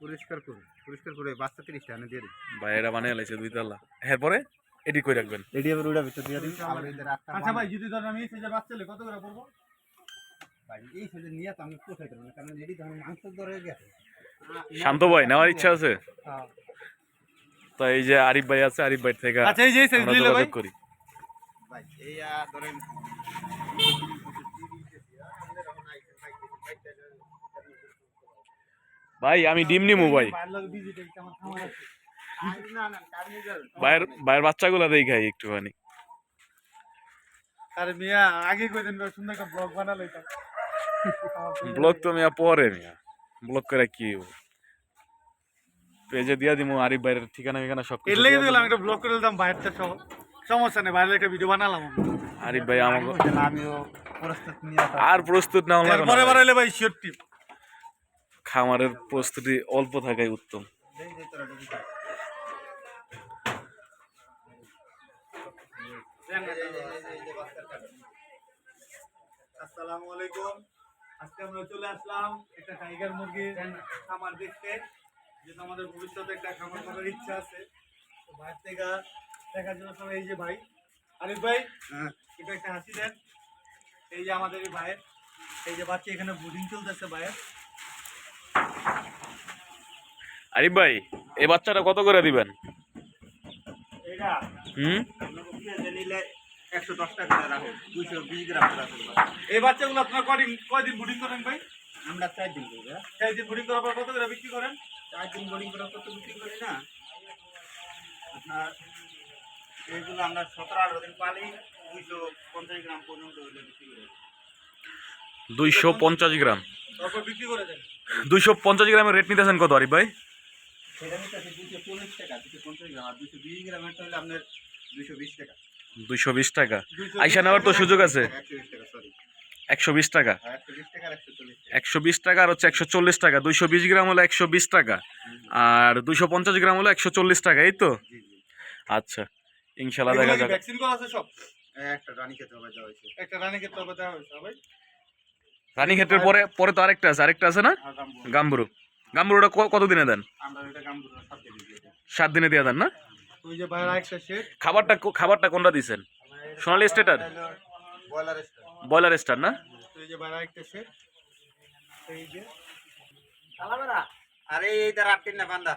পরিষ্কার করে পরিষ্কার করে বাচ্চা দিয়ে দিই। বাইরেটা বানিয়ে লাইছে দুই তালা। এরপরে এডি করে রাখবেন? এডি আবার ওটা ভিতর দিয়ে দিই। আবার এদের রাস্তা আচ্ছা ভাই যদি ধরেন আমি এই বাচ্চা কত করে পড়ব? ভাই এই সাইজে নিয়ে তো আমি পোষাইতে পারব না কারণ এডি ধরনের মাংস ধরে গেছে। শান্ত ভাই নেওয়ার ইচ্ছা আছে? হ্যাঁ। তো এই যে আরিফ ভাই আছে আরিফ ভাই থেকে আচ্ছা এই যে এই দিলে ভাই। করি। ভাই এই ধরেন ভাই আমি ডিম নিমু ভাই। বাইরের ভাইয়ের ভাইয়ের বাচ্চাগুলা দেখাই একটুখানি। আরে মিয়া আগে কই দিন সুন্দর একটা ব্লগ বানালো এটা ব্লক তো মিয়া পরে মিয়া। ব্লগ করে কি পেজে দিয়া দিমু আরিফ ভাইয়ের ঠিকানা ঠিকানা সব এর লেগে দিলাম একটা ব্লগ করে দিলাম বাইরেটা সহ। সমস্যা নেই বাইরের একটা ভিডিও বানালাম। আরিফ ভাই আমাকে আমিও প্রস্তুত নিয়ে আর প্রস্তুত না হলে এরপরে বানাইলে ভাই শিওর টিপ খামারের প্রস্তুতি অল্প থাকাই উত্তম। আসসালামু আলাইকুম। আজকে আমরা চলে আসলাম একটা টাইগার মুরগির খামার দেখতে যেটা আমাদের ভবিষ্যতে একটা খামার করার ইচ্ছা আছে। তো বাইরে থেকে দেখার জন্য সবাই এই যে ভাই। আরিফ ভাই হ্যাঁ। এটা একটা হাসি দেন। এই যে আমাদের এই ভাইয়ের এই যে বাচ্চা এখানে বুডিং চলতেছে ভাইয়ের। আরিফ ভাই এই বাচ্চাটা কত করে দিবেন? হুম? একশো দশ টাকা করে রাখো দুইশো বিশ গ্রাম করে এই বাচ্চাগুলো আপনার কদিন কয়দিন বুডিং করেন ভাই? আমরা চার দিন করি। চার দিন বুডিং করার পর কত করে বিক্রি করেন? চার দিন বিক্রি করি না। আপনার এইগুলো আমরা সতেরো আঠারো দিন পালি দুইশো পঞ্চাশ গ্রাম পর্যন্ত বিক্রি করি। দুইশো পঞ্চাশ গ্রাম? তারপর বিক্রি করে দেন। দুইশো পঞ্চাশ গ্রামের রেট নিতেছেন কত আরিফ ভাই? দুইশো বিশ টাকা। দুইশো বিশ টাকা। 220 আইসা নেওয়ার তো সুযোগ আছে। একশো বিশ টাকা একশো বিশ টাকা? বিশ টাকা আর একশো বিশ টাকা আর হচ্ছে একশো চল্লিশ টাকা। দুইশো বিশ গ্রাম হলো একশো বিশ টাকা। আর দুইশো পঞ্চাশ গ্রাম হলো একশো চল্লিশ টাকা এই তো? জি জি। আচ্ছা ইনশাল্লাহ দেখা যাক ভ্যাকসিন করা আছে সব? একটা রানী খেতে হবে দেওয়া হয়েছে। একটা রানী ক্ষেত্রে হবে দেওয়া হয়েছে ভাই রানী ক্ষেত্রের পরে পরে তো আরেকটা আছে আরেকটা আছে না? গাম্বুর। গাম্বুরু। গাম্বুরুটা কত দিনে? দেন সাত দিনে দিয়ে দেন না? ওই যে বাইরে একটা শেড খাবারটা খাবারটা কোনটা দিছেন? Sonali starter broiler star. না? এই যে বাইরে একটা শেড এই আরে এই তার আটটিন না বান্দা।